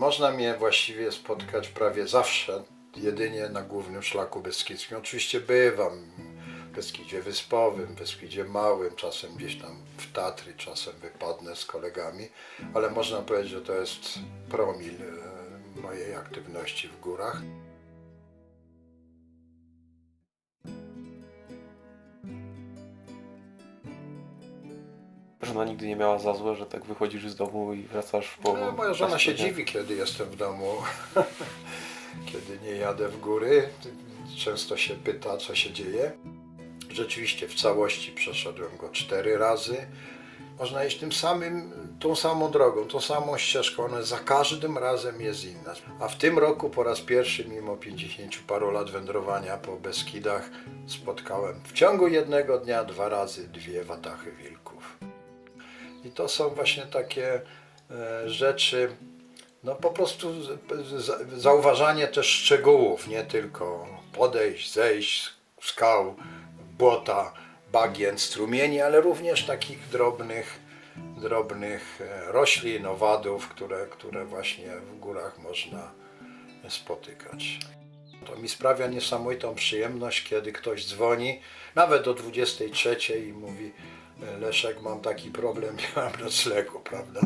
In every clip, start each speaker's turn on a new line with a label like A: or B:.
A: Można mnie właściwie spotkać prawie zawsze, jedynie na głównym szlaku beskidzkim. Oczywiście bywam w Beskidzie Wyspowym, w Beskidzie Małym, czasem gdzieś tam w Tatry, czasem wypadnę z kolegami, ale można powiedzieć, że to jest promil e, mojej aktywności w górach.
B: Żona nigdy nie miała za złe, że tak wychodzisz z domu i wracasz po...
A: No, moja żona się
B: po-
A: dziwi, kiedy jestem w domu, kiedy nie jadę w góry. Często się pyta, co się dzieje. Rzeczywiście w całości przeszedłem go cztery razy. Można iść tym samym, tą samą drogą, tą samą ścieżką, ona za każdym razem jest inna. A w tym roku po raz pierwszy, mimo 50 paru lat wędrowania po Beskidach, spotkałem w ciągu jednego dnia dwa razy dwie watachy wilków. I to są właśnie takie e, rzeczy, no po prostu zauważanie też szczegółów, nie tylko podejść, zejść, skał, błota, bagien, strumieni, ale również takich drobnych, drobnych e, roślin, owadów, które, które właśnie w górach można spotykać. To mi sprawia niesamowitą przyjemność, kiedy ktoś dzwoni, nawet o 23 i mówi Leszek, mam taki problem, mam noclegu, prawda?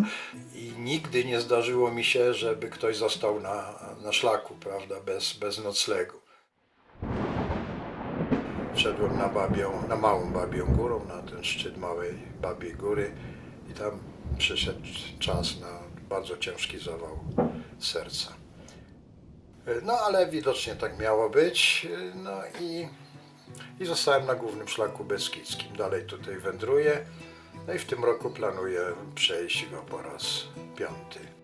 A: I nigdy nie zdarzyło mi się, żeby ktoś został na, na szlaku, prawda, bez, bez noclegu. Wszedłem na babią, na małą babią górą, na ten szczyt małej babiej góry i tam przyszedł czas na bardzo ciężki zawał serca. No ale widocznie tak miało być. No i, i zostałem na głównym szlaku beskidzkim. Dalej tutaj wędruję. No i w tym roku planuję przejść go po raz piąty.